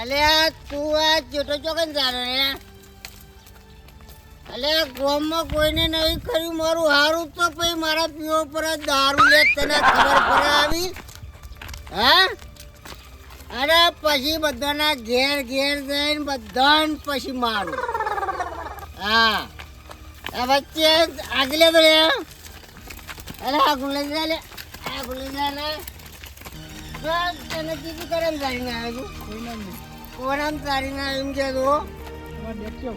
અલ્યા તું આ ચોટો ચોકન ચાલો રે અલ્યા ગોમમાં કોઈને નહીં કર્યું, મારું હારું તો પછી મારા પીઓ પર દારૂ લે, તને ખબર પડે આવી હા? અરે પછી બધાના ઘેર ઘેર જઈને બધાને પછી મારું. હા. આ વચ્ચે આગલે તો અરે આ ગુલે જા લે. આ ગુલે જા ને બસ, તને કીધું કરે જાણીને આવ્યો છું કોનામ તારીને એમ કે તું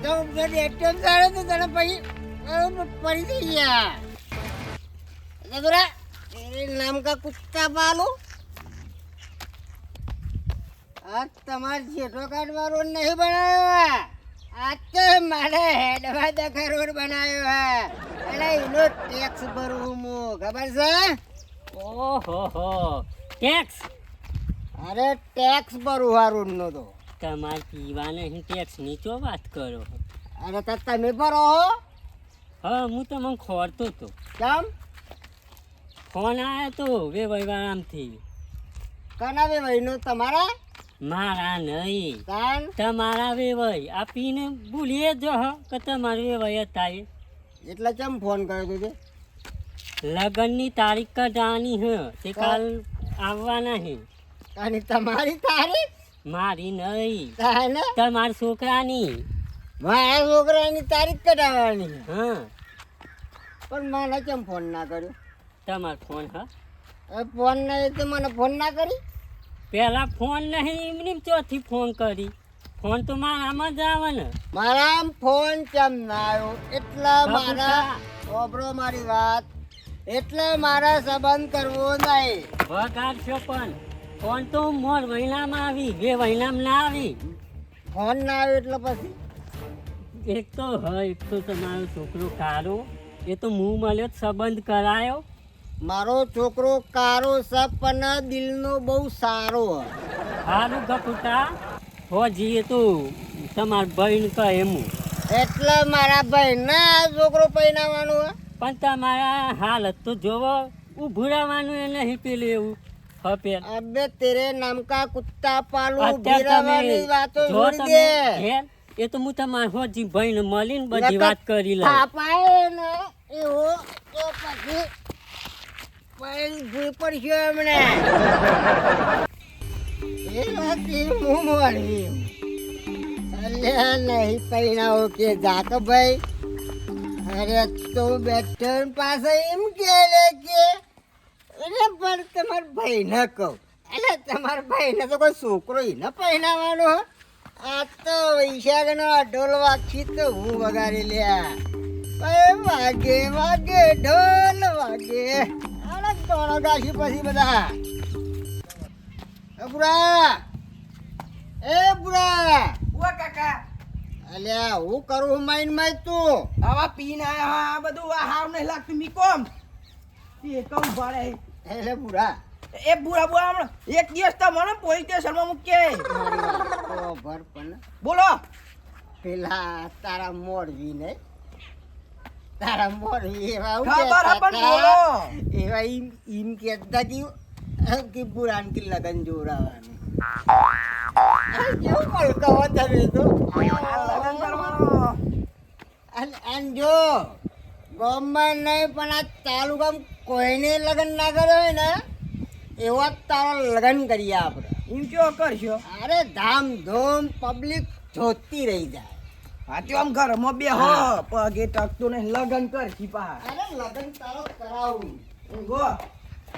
તો જો ડેટમ તારે તો તને પછી પડી થઈ ગયા. નામ કા કુત્તા પાલો આ તમાર જેઠો કાઢવાનો નહીં બનાવ્યો આજ તો મારે હેડમાં દખા રોડ બનાવ્યો હે. એટલે એનો ટેક્સ ભરવું હું ખબર છે? ઓહો ટેક્સ અરે ટેક્સ ભરવું આ ન તો. તમારે પીવાને અહીં ટેક્સ નીચો વાત કરો? અરે તો તમે ભરો હો. હા હું તમને ખોરતો હતો કેમ? ફોન આવ્યો તો વે આમથી કના બે ભાઈનો તમારા? મારા નહીં. તમારા વેવાય આ પીને ભૂલીએ જ હ કે તમારું વેવાય થાય એટલે કેમ ફોન કર્યો તું લગ્નની તારીખ કઢાવાની હ તે કાલ આવવાના હે. અને તમારી તારીખ? મારી નહીં. તમારા છોકરાની. મારા છોકરાની તારીખ કઢાવવાની હા. પણ મને કેમ ફોન ના કર્યો? તમારો ફોન હા. ફોન નહીં તો મને ફોન ના કરી? પેલા ફોન નહીં એમની ચોથી ફોન કરી. ફોન તો મારામાં જ આવે ને. મારા ફોન કેમ ના આવ્યો? એટલા મારા? ઓબરો મારી વાત. એટલે મારા સંબંધ કરવો નહીં. વગાડશો પણ. ફોન તો મોર મહિનામાં આવી બે મહિનામાં ના આવી. ફોન ના આવ્યો એટલે પછી? એક તો હ એક તો તમારો છોકરો કારો એ તો મું મળ્યો સંબંધ કરાયો. મારો છોકરો કારો સપન દિલનો બહુ સારો હે. સારું ગપુટા હો જીએ તું તમાર બહેન કહે એમ. એટલે મારા ભાઈ ના આ છોકરો પહેરાવાનો. પણ તમારા હાલત તો જોવો ઉભરાવાનું એ નહીં પેલું એવું. હપેલ અબે તેરે નામ કા કુત્તા પાલું ઉભરાવાની વાતો છોડી દે. એ તો હું તમારા હોજી ભાઈને મળીને બધી વાત કરી લઉં. આપાય ને એવો તો પછી પછી ભૂઈ પડશે એમણે એ વાતી મું મળી અલ્યા, નહીં પહેરાવો કે જાતો ભાઈ. અરે, તો ને પાસે એમ કે કે એટલે પણ તમારા ભાઈ ન એટલે તમારા ભાઈને તો કોઈ છોકરો એને પહેરાવાનો હે. આ તો વૈશાખનો ઢોલ વાગી તો હું વગાડી લ્યા. વાગે વાગે, ઢોલ વાગે. બધા એ બુરા એ બુરા ઓ કાકા હું કરું માઈન માઈ તું આવા પીન આયા આ બધું આ નહીં લાગતું મી કોમ એ કોમ ભાડે એટલે બુરા એ બુરા બુરા એક દિવસ તો મને પોલીસ સ્ટેશનમાં મૂકે બોલો પેલા તારા મોરવી ને તારા મોરવી એવા ખબર હે પણ? બોલો. એવા ઈમ ઈમ કેતા કી કે પુરાણ કે લગન જોરાવાનું કેવું મલકાવો તમે તો. લગન કરવાનો. અને અને જો ગામમાં નહીં પણ આ તાલુકામાં કોઈને લગન ના કર્યો હોય ને એવા તારા તારો લગન કરીએ આપણે. એમ કયો કરશો? અરે ધામધૂમ પબ્લિક જોતી રહી જાય હા આમ ઘર મો બે હો પગે ટકતો ને લગન કરશી પા અરે લગન તારો કરાવું. ગો.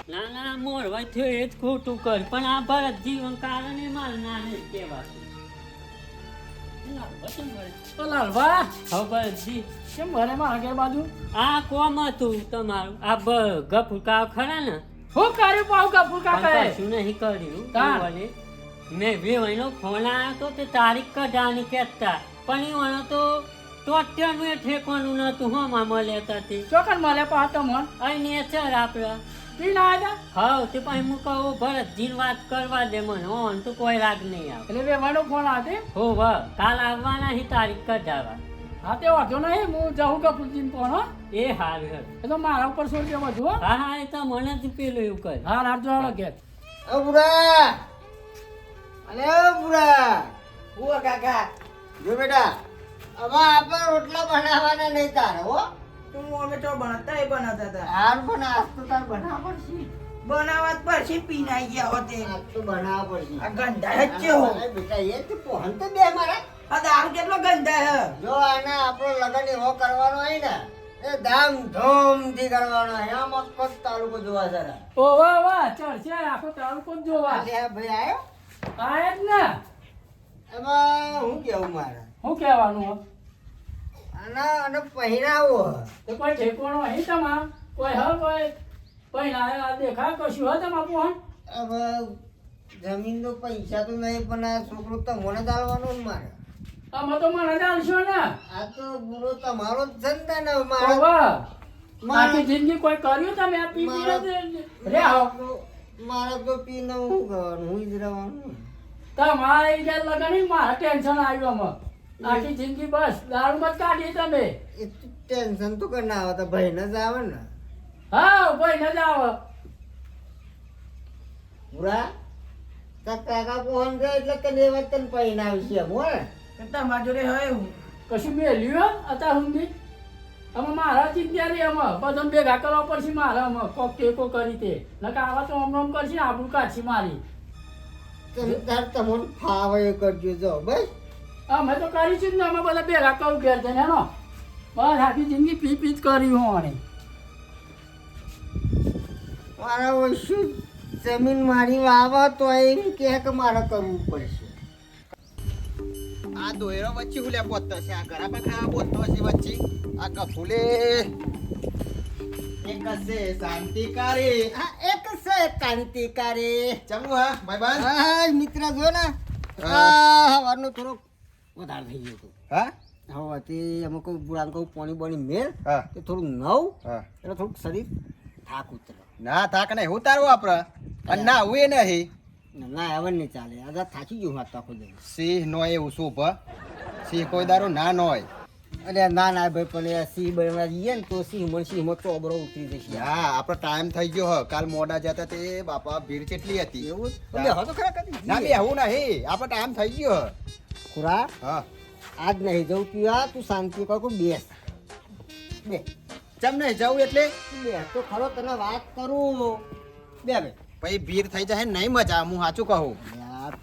ના ના મોર ભાઈ થયો એ જ ખોટું કર પણ આ ભરત જીવન કારણે માર ના ગફુકા ખરા ને? હું કર્યું કપૂર પણ કાકા નહીં કર્યું. મેં બે વહીનો ફોન આવ્યો તો તે તારીખ કઢાની કહેતા. પણ એ વણો તો અત્યારનું એ ઠેકવાનું નતું હો માં મળે તે. ચોકન મળે પા તો મન અહીં નેચર આપણા પી ના આવ્યા હા તે પછી હું કહું ભરતજીને વાત કરવા દે મને. ઓન તો કોઈ રાગ નહીં આવે. એટલે વેવાનો ફોન આવે હો વાહ કાલ આવવાના હી તારીખ કઢાવા હા તે વાંધો નહીં. હું જાઉં કપૂરજીને ફોન એ હાર એ તો મારા ઉપર છોડી દે બધું હા. હા એ તો મને જ પેલું એવું કરે હા રાત જો અલે ઓ હું કાકા. જો બેટા હવે આપણે રોટલા બનાવવાના નહીં તારે હો. તું અમે તો ભણતા એ બનાવતા હતા. હાર પણ આજ તો તાર બનાવવા પડશે. બનાવવા પડશે પીનાઈ ગયા હોતે આજ તો બનાવવા પડશે. આ ગંધા જ છે હો. બેટા એ તો પોહન તો બે મારા. આ દારૂ કેટલો ગંધા હે? જો આને આપણો લગન એવો કરવાનો હોય ને એ ધામધૂમથી કરવાનો હે આમ મસ્ત તાલુકો જોવા જરા. ઓ વાહ વાહ ચડશે આખો તાલુકો જોવા. ભાઈ આવ્યો આયા જ ને. એમાં હું કેવું મારે? શું કહેવાનું આના અને પહેરાવો. તો કોઈ ઠેકોણો અહીં તમાર? કોઈ હ કોઈ કોઈ ના કશું હોય તમાર ફોન હવે જમીન તો પૈસા તો નહીં પણ આ છોકરો તમને મને જ આલવાનો મારે. અમે તો મને ચાલશો ને. આ તો ગુરુ તમારો જ છે ને મારો જિંદગી કોઈ કર્યું તમે આ પીપી રે આવો મારે તો પીને હું કરવાનું? હું જ રહેવાનું. તમારે જે લગન મારા ટેન્શન આવ્યું આમાં. આખી જિંદગી બસ દારૂ મત કાઢી તમે. ટેન્શન તો કરના આવે તો ભાઈને જ આવે ને. હા ભાઈ ન આવે. પૂરા તાર કાકા ફોન કરે એટલે તને એ વાત તને પૈને આવશે એમ હો. તમારા જોડે હોય હું. કશું મેલ્યું અત્યાર સુધી? અમે મારા ચિંતા રહી અમે બધા ભેગા કરવા પડશે મારે અમે કોક ટેકો કરી તે. નકા આવા તો અમને કરશે આપણું કાચી મારી. તાર તમને ફાવે કરજો જો બસ. અમે તો કરીશું ને અમે બધા ભેગા કરું ઘેર જઈને એનો બસ આખી જિંદગી પી પી જ કરી હું અને મારા શું? જમીન મારી વાવા તો એમ કે મારે કરવું પડશે. આ દોયરો વચ્ચે હુલ્યા પોતતો છે. આ ઘરા પખા પોતતો છે વચ્ચે. આ કફુલે. એક છે શાંતિકારી. હા એક છે કાંતિકારી ચમનું હા ભાઈ બાન. હા મિત્ર જો ને. આ હવારનો થોડોક વધારે થઈ ગયો હા હા? તે અમુક બુરાન કહું પાણી બણી મેળ હા. તે થોડું નવ. હા. એટલે થોડુંક શરીર થાક ઉતરે ના થાક નહીં હું તારું વાપરે અને ના હું એ નહીં. ના હવે નહીં ચાલે. આ થાકી ગયું વાત આખો દિવસ. સિંહ નો એવું શું શુભ સિંહ કોઈ દારૂ ના નોય. અરે ના ના ભાઈ પણ સિંહ બનવા જઈએ ને તો સિંહ મણ સિંહમાં ચોબરો ઉતરી જશે. હા આપણો ટાઈમ થઈ ગયો હ. કાલ મોડા જતા તે બાપા ભીડ કેટલી હતી. એવું જ? તો ખરા ના બે હું નહીં. આપણો ટાઈમ થઈ ગયો હ. ખુરા હા. આજ નહીં જવું પીવા તું શાંતિ કર કોઈ બેસ. બે. ચમ નહીં જવું એટલે? બે તો ખરો તને વાત કરું. બે બે. પછી ભીડ થઈ જાય નહીં મજા. હું સાચું કહું.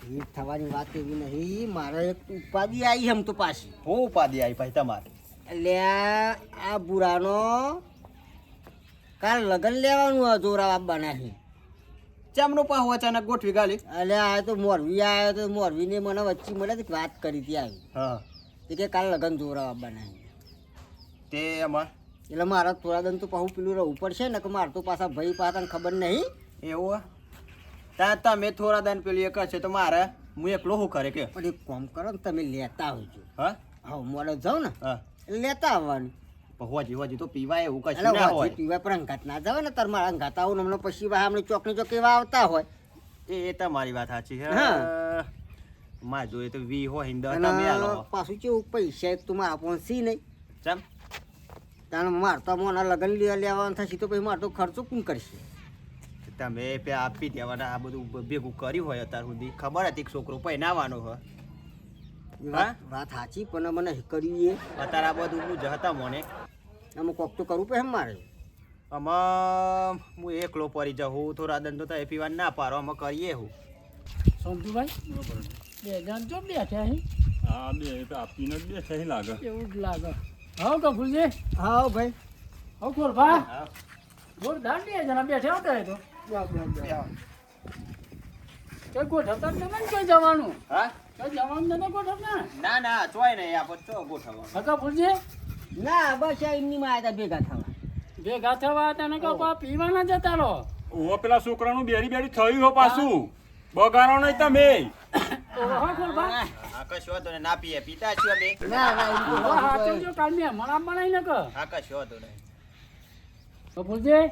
ભીડ થવાની વાત એવી નહીં. મારે એક ઉપાધિ આવી એમ તો પાછી. હું ઉપાધિ આવી ભાઈ તમારે? એટલે આ બુરાનો કાલ લગન લેવાનું જોરા બાપાના છે ચમનું પાહુ અચાનક ગોઠવી ગાલી? એટલે આ તો મોરવી આવ્યો તો મોરવીને મને વચ્ચે મળે તો વાત કરી હતી આવી. હા. કે કાલ લગન જોરા બાપાના છે તે એમાં એટલે મારા થોડા દન તો પાછું પેલું રહેવું પડશે ને કે મારે તો પાછા ભાઈ પાછા ખબર નહીં. એવું? ત્યાં તમે થોડા દાન પેલું એક છે તો મારે હું એકલો હું કરે કે? પણ એક કામ કરો ને તમે લેતા આવજો. હા? હા મોડે જાઉં ને હા. લેતા આવવાનું. હોજી હોજી તો પીવાય એવું કશું ના હોય. પીવાય પણ અંગાત ના જાવ ને તાર મારા અંગાત આવું હમણાં પછી વાહ હમણાં ચોક ને ચોક એવા આવતા હોય. એ એ તમારી વાત સાચી છે. હા. માં જોઈએ તો વી હોય હિન્દ તમે આલો પાછું કેવું પૈસા એક તું મારા સી નહીં. ચમ. તારે મારતા મોના લગન લેવા લેવાનું થશે તો પછી મારતો ખર્ચો કોણ કરશે? તમે પે આપી દેવાના આ બધું બ- ભેગું કર્યું હોય અત્યાર સુધી. ખબર હતી કે છોકરો પહેનાવાનો હોય એ વાત સાચી પણ મને કર્યું એ. અત્યારે આ બધું હું જતા મને. આમાં કોક તો કરવું પડે મારે. આમાં હું એકલો પડી જાઉં થોડા દંડ તો એ પીવા ના પારો અમે કરીએ હું. સંતુભાઈ બે જણ જો બેઠા અહીં હા બે તો આપીને જ બે સહી લાગે. એવું જ લાગે. હા કપૂરજી હા ભાઈ. હા ખોરભા. જોરદાર બે જણા બેઠા હતા તો. ગોઠવતા જવાનું? હા? જવાનું ગોઠવતા ના? ના ચોય નહીં આપણે ચો ગોઠવવાનું. હા કપૂરજી ના બસ એમની માં આવ્યા ભેગા થવા. ભેગા થવા તને કહો પીવાના જતા રહો. ઓ પેલા છોકરાનું બેરી બેરી થયું હો પાછું. બગાડો નહીં તમે. હા ખોરભા હા કશો હતો ને ના પીએ પીતા છીએ અમે. ના ના એમ તો હા બધું જો કાલ મેં ને નહીં. કપૂરજી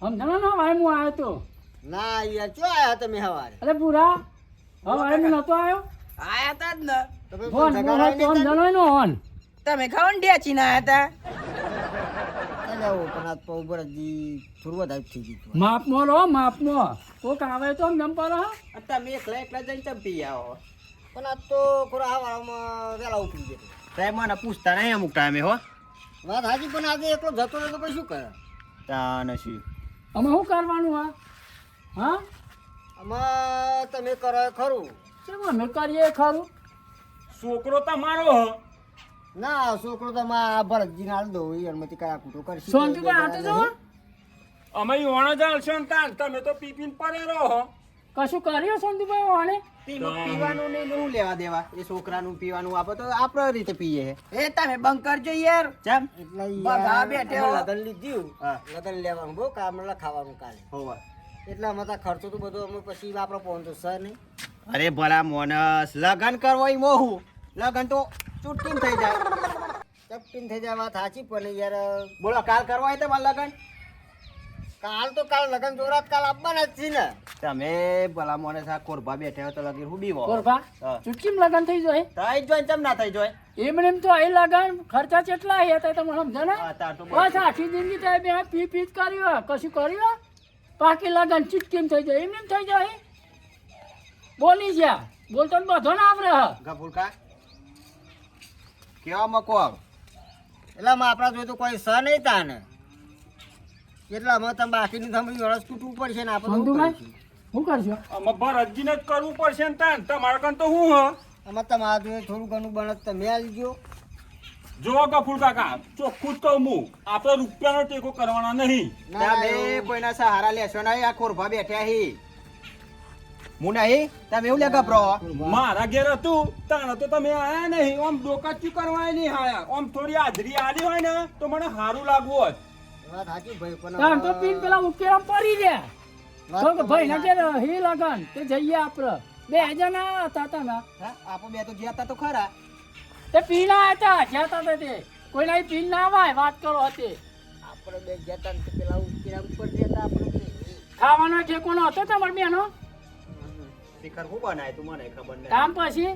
સમજાણો ને ભાઈ હું આવ્યો તો. ના યાર ચો આયા તમે હવારે? અરે પૂરા હવે હું નતો આવ્યો? આયા તા જ ને. ફોન કોઈ ફોન જગાડવા તો નહીં નો હોન. તમે ખાઓ ને ડેચી ના આયા તા. ચાલે આવો, પણ આ પગ ઉપર હજી થોડું વધારે થઈ ગયું હતું. માપમાં રહો માપમાં. કોક આવે તો નંબર પર તમે એકલા એકલા જઈને ચમ પી આવો? પણ આ તો ખોરા આ વેલા ઉતરી ગયો. સાહેબ મને પૂછતા નહીં અમુક ટાઈમે હો. વાત હાજી પણ આજે એકલો જતો રહ્યો તો પછી શું કરે? તા નથી અમે શું કરવાનું આ? હા? આમાં તમે કરો એ ખરું. કેમ અમે કરીએ ખરું? છોકરો તમારો હ. ના છોકરો તો મા ભરતજી ના દો એમાંથી કયા કૂટો કરશે. શાંતિભાઈ હાથે જો અમે ઓણ જાલશો ને તાન તમે તો પીપીન પડે રહો હો. કશું કર્યું સંતુભાઈ વાણે? પીવાનું નહીં શું લેવા દેવા? એ છોકરાનું પીવાનું આપો તો આપણે રીતે પીએ એ તમે બંધ કરજો યાર. જેમ બધા બેઠે લગન લીધું લગન લેવાનું બહુ કામ ખાવાનું કાલે. હોવા. એટલે અમે તો ખર્ચો તો બધો અમે પછી આપણો પહોંચો સર નહીં. અરે ભલા મોનસ લગન કરવો એ મોહું. લગન તો ચૂટકીન થઈ જાય. ચપટીને થઈ જાય વાત સાચી પણ યાર બોલો કાલ કરવા હોય તમારે લગન? કાલ તો કાલ લગન જોરાત કાલ આપવાના જ છે ને. તમે ભલા મોને આ કોરભા બેઠા હોય તો લગી હું બીવો? કોરભા? હા. ચૂટકીમ લગન થઈ જાય? થઈ જોય ચમ ના થઈ જોય એમને એમ તો અહીં લગન ખર્ચા કેટલા હે તો તમે સમજો ને? હા, તાર તો બસ આખી જિંદગી તો બે પી પી જ કર્યું કશું કર્યું? પાકી લગન ચૂટકીમ થઈ જાય એમ એમ થઈ જાય? બોલી જ્યાં બોલતો ને બધો ને આવરે હ. ગફુરકા કેવા મકો એટલે આપણા જોઈ તો કોઈ સ નહીં તા ને એટલે અમે તમે બાકીની તમે વરસ તૂટવું પડશે ને આપણે શું કરીશું? અમે ભરતજીને જ કરવું પડશે ને તાન. તમારે કન તો હું હ? અમે તમારા જોડે થોડું ઘણું બનત તમે આલજો જો ગફુર કાકા ચોખ્ખું જ કહું હું. આપણે રૂપિયાનો ટેકો કરવાના નહીં. ના, બે કોઈના સહારા લેશો નહીં. આ કોરભા બેઠ્યા હી. હું નહીં? તમે એવું લે ગભરો મારા ઘેર હતું. તાણ તો તમે આયા નહીં. આમ ડોકાચ્યું કરવાય નહીં આયા. ઓમ થોડી હાજરી આલી હોય ને તો મને સારું લાગવું હોત વાત સાચી ભાઈ પણ તો પીન પેલા ઉકેલા પડી રહ્યા. તો ભાઈ તમારી ના હી લગન તે જઈએ આપણે બે જણા હતા તા હા આપો બે તો ગયા હતા તો ખરા. તે પીના હતા ગયા હતા તે કોઈ નહીં પીન ના ભાઈ વાત કરો હતી. આપણે બે જતા ને પેલા ઉકેલા ઉપર જતા આપણે ખાવાનો ઠેકોનો હતો તમારે બેનો? શિખર હું બનાય તું મને ખબર નહીં. કામ પછી?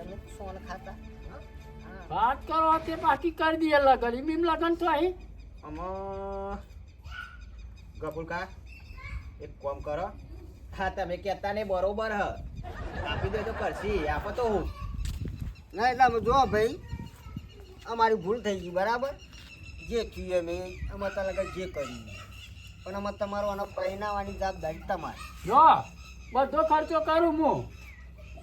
અમે સોન ખાતા. વાત કરો તે બાકી કરી દઈએ લગન. એમ લગન તો અહીં આમાં ગફુરકા એક કામ કરો. હા તમે કહેતા નહીં બરોબર હ. આપી દે તો કરશી આપો તો હું. ના એટલે અમે જો ભાઈ. અમારી ભૂલ થઈ ગઈ બરાબર? જે થયું અમે અમે તો લગન જે કર્યું પણ અમે તમારો આનો પહેરાવાની જવાબદારી તમારી. જો બધો ખર્ચો કરું હું.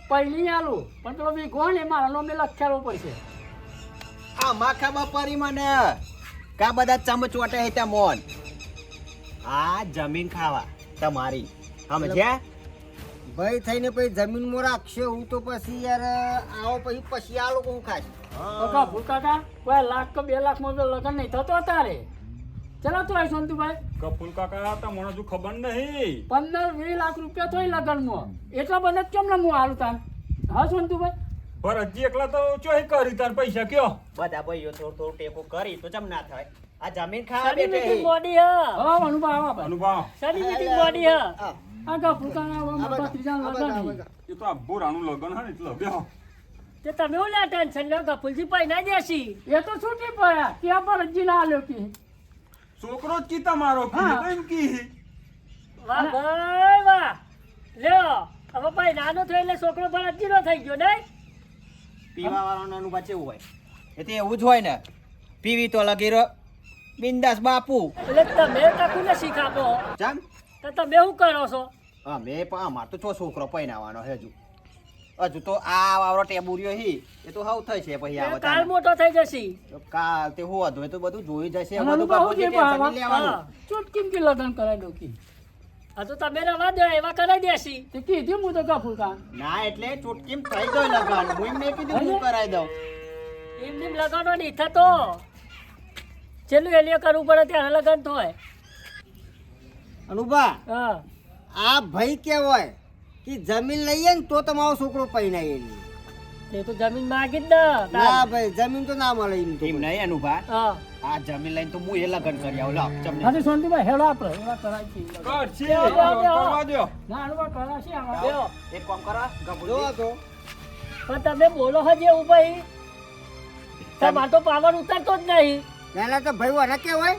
પહેલી આલું. પણ પેલો વીઘો ને મારા નો મેં લખેલો પડશે. આ માખા પડી મને. કા બધા ચમચોટે હે ત્યાં મોન? આ જમીન ખાવા. તમારી. સમજ્યા ભાઈ થઈને પછી જમીનમાં રાખશે હું તો પછી યાર આવો પછી પછી આ લોકો હું ખાશ કાકા ભૂલકાકા કોઈ લાખ કે બે લાખમાં તો લગન નહીં થતો તારે ચલો તો સંતુભાઈ ગફુર કાકા તમને હજુ ખબર નહીં. પંદર વીસ લાખ રૂપિયા થોય લગનમાં. એટલા બધા કેમ ને હું હાલું તાન હા સંતુભાઈ ભરતજી એકલા તો ચોઈ કરી તાર પૈસા કયો? બધા ભાઈઓ થોડું થોડું ટેકો કરી તો ચમ ના થાય? આ જમીન ખાવા બેઠે મીટિંગ હે. બોડી હ. ઓ અનુભવ આવા ભાઈ અનુભવ. સડી મીટિંગ બોડી હ આ તો ફૂકાના આ બધા, આ લગન. એ તો આ બોરાનું લગન હે ને એટલે બે તે તમે હું લે ટેન્શન લ્યો ગફુલજી ના દેસી એ તો છૂટી પડ્યા ત્યાં પર હજી ના આલ્યો કે. છોકરો જ કી તમારો કી એમ કી? વાહ ભાઈ વાહ. લ્યો હવે ભાઈ નાનો થયો એટલે છોકરો ભરતજી નો થઈ ગયો નહીં? પીવા વાળાનો અનુભવ કેવું હોય. એટલે એવું જ હોય ને પીવી તો લગી બિંદાસ બાપુ. એટલે તમે કાકુ ને શીખાપો જામ તો તમે શું કરો છો? અમે પણ અમાર તો છો છોકરો પહેરાવાનો હે હજુ. હજુ તો આ વાવરો ટેબુરિયો હી એ તો હાવ થઈ છે પછી એ કાલ મોટો થઈ જશે. કાલ તે હું અધોય તો બધું જોઈ જશે. બધું બાપુ જે ટેન્શન લેવાનું. હા. ચૂટકીમ કે લગન કરાઈ દો કી? આ તો તમે રવા દો એવા કરાઈ દેશી. તે કીધું હું તો કા ફૂકા ના એટલે ચૂટકીમ થઈ ગયો લગન. હું એમ કીધું હું કરાવી દઉં. એમ એમ લગાડો નહીં થતો છેલ્લું એલિયો કરવું પડે ત્યારે લગન થાય અનુભા હા. આ ભાઈ કેવાય કે જમીન લઈએ ને તો તમારો છોકરો પહેરાય એની તે તો જમીન માગી જ ને ના ભાઈ જમીન તો ના મળે એમ એમ નહીં અનુભા? આ જમીન લઈને તો હું એ લગન કરી આવું લાવ ચમને. હાથી શાંતિભાઈ હેડો આપણે. એવા કરાય છે. કરવા. ના અનુભા કરા છે. એક કામ કરો જો તો. પણ તમે બોલો હજી એવું ભાઈ. તમારે તો પાવર ઉતરતો જ નહીં. નાના તો ભાઈ વાના હોય.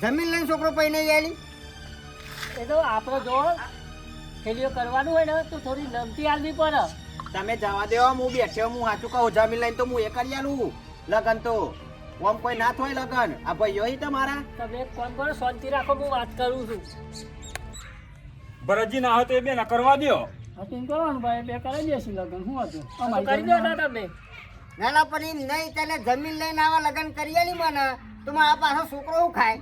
જમીન લઈને છોકરો પૈને આલી એ તો આપણો જો ખેલીઓ કરવાનું હોય ને તો થોડી નમતી આલવી પડે. તમે જવા દેવો હું બેઠ્યો હું સાચું કહું જમીન લઈને તો હું એ કરી આલું. લગન તો. ઓમ કોઈ ના થાય લગન. આ ભાઈઓ ઈ તમારા. તમે ફોન કરો શાંતિ રાખો હું વાત કરું છું. ભરતજી ના હોય તો એ બે ના કરવા દો એમ કરવાનું ભાઈ બે કરાવી દેશું લગન. શું હતું? કરી દો ને પણ એમ નહીં તને જમીન લઈને આવા લગ્ન કરી ની મને. તો મારા પાછો છોકરો શું ખાય?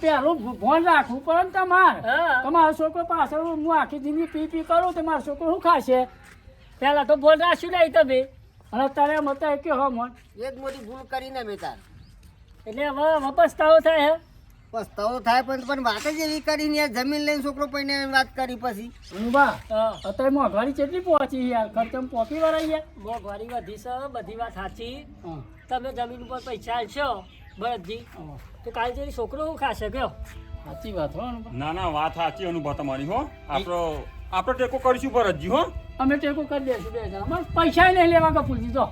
પેલું ભોન રાખવું પડે ને તમારો. છોકરો પાછળ હું આખી જિંદગી પી પી કરું તો મારો છોકરો શું ખાશે? પેલા તો બોલ રાખ્યું નહીં તમે. અને અત્યારે મત કે હો મન. એ જ મોટી ભૂલ કરીને મેં તાર. એટલે હવે હવે પસ્તાવો થાય હે. પસ્તાવો થાય પણ પણ વાત જ એવી કરીને યાર જમીન લઈને છોકરો પૈને વાત કરી પછી. અનુભા હા. અત્યારે મોંઘવારી કેટલી પહોંચી યાર? ખર્ચમ પોકી વરાઈ યાર મોંઘવારી વધી છે બધી વાત સાચી. હા, તમે જમીન ઉપર પૈસા આલશો ભરતજી હા. તો કાલે તેની છોકરો શું ખાશે કયો સાચી વાત હો ના ના વાત સાચી અનુભવ તમારી હો. આપણો આપણે ટેકો કરીશું ભરતજી હો. અમે ટેકો કરી દઈશું બે જણા. પૈસા નહીં લેવા કપૂરજી તો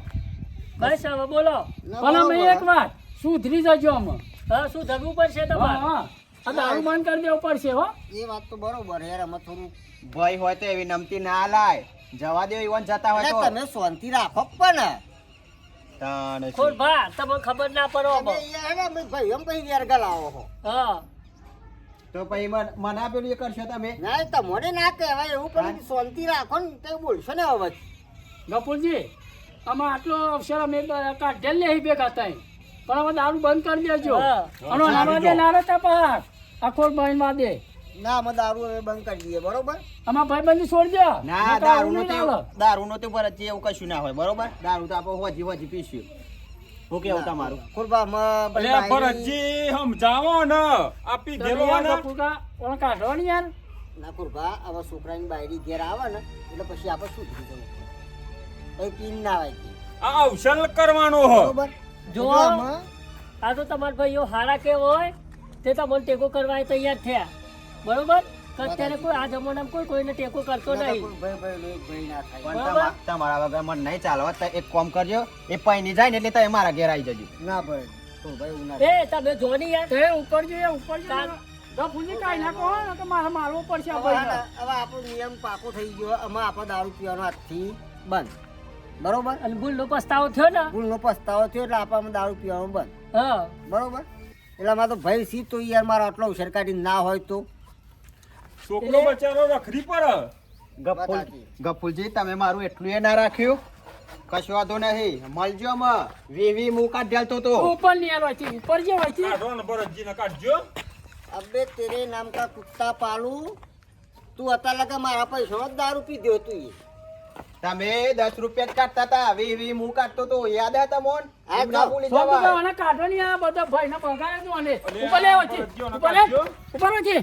બસ હવે બોલો. પણ અમે એક વાત સુધરી જજો અમે. હા શું ધરવું પડશે તમારે? હા આ દારૂ બંધ કરી દેવું પડશે હો. એ વાત તો બરોબર યાર અમે થોડું ભય હોય તો એવી નમતી ના લાય. જવા દેવ ઈવન જતા હોય તો. તમે શાંતિ રાખો પણ. તાણે ખોલ શું? તમને ખબર ના પડો યાર ભાઈ એમ પછી યાર ગલાવો હો. હા. તો પછી મને આપેલું એ કરશો તમે? ના એ તમને ના કહેવાય એવું પણ શાંતિ રાખો ને તે બોલશો ને હવે. ગપુરજી આમાં આટલો અવસર અમે કાઢેલ નહીં ભેગા થાય. પણ હવે દારૂ બંધ કરી દેજો. અને નાના દે નાનો તપાક આખો બહેનમાં દે. ના અમે દારૂ હવે બંધ કરી દઈએ બરોબર? આમાં છોડી છોડજો ના દારૂ નો દારૂ નો તો ભરતજી એવું કશું ના હોય બરોબર? દારૂ તો આપણે હોજી હોજી પીશું. હું કેવું તમારું? કુરબા ભલે ભાઈ- ભરતજી સમજાવો ને. આપી યાર ને ગપુરકા, ઓને કાઢો ને યાર. ના ખુરબા હવે છોકરાની બાયરી ઘેર આવે ને એટલે પછી આપણે શું થઈ જવું પછી પીન ના આવે આ અવસર કરવાનો હો. બરોબર? જો. આ તો તમારા ભાઈઓ હારા કેવો હોય તે તમને ટેકો કરવા તૈયાર થયા. બરોબર? અત્યારે કોઈ આ જમાનામાં કોઈ કોઈને ટેકો કરતો નહીં. તમારા વગર મને નહીં ચાલવા તો એક કામ કરજો એ પૈની જાય ને એટલે તમે મારા ઘેર આવી જજો. ના ભાઈ. એ તમે જોની યાર. તે ઉપર જોઈએ ઉપર નાખો હો, મારે મારવો પડશે હવે આપણો નિયમ પાકો થઈ ગયો. આમાં આપણે દારૂ પીવાનો આજથી બંધ. બરોબર? અને ભૂલનો પસ્તાવો થયો ને? ભૂલનો પસ્તાવો થયો એટલે આપણે દારૂ પીવાનું બંધ. હા. બરોબર? એટલે મારે તો ભાઈ સી તો યાર મારો આટલો ઉછેર કાઢી ના હોય તો. છોકરો બચારો રખડી પર. ગફુલ ગફુલજી તમે મારું એટલું એ ના રાખ્યું? કશો વાંધો નહીં. મળજો અમે વીવી મું કાઢેલતો તો. ઉપરની આલો છે ઉપર જે હોય છે કાઢો ને બરજી ને કાઢજો. અબે તેરે નામ કા કુત્તા પાલું? તું અતા લગા મારા પૈસા દારૂ પી પીધો તું એ. તમે દસ રૂપિયા જ કાઢતા હતા. વી વી હું કાઢતો તો યાદ હતા તમને? ના. ભૂલી મને કાઢો નહીં આ બધા ભાઈને પગારે જ મને અલે, ઉપર લેવો છે ઉપર લે. ઉપર લે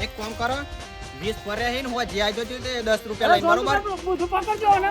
એક કામ કરો વીસ ફરે હે ને હું જ્યાં આવજો તે દસ રૂપિયા લઈ બરોબર? બુધું પકડજો ને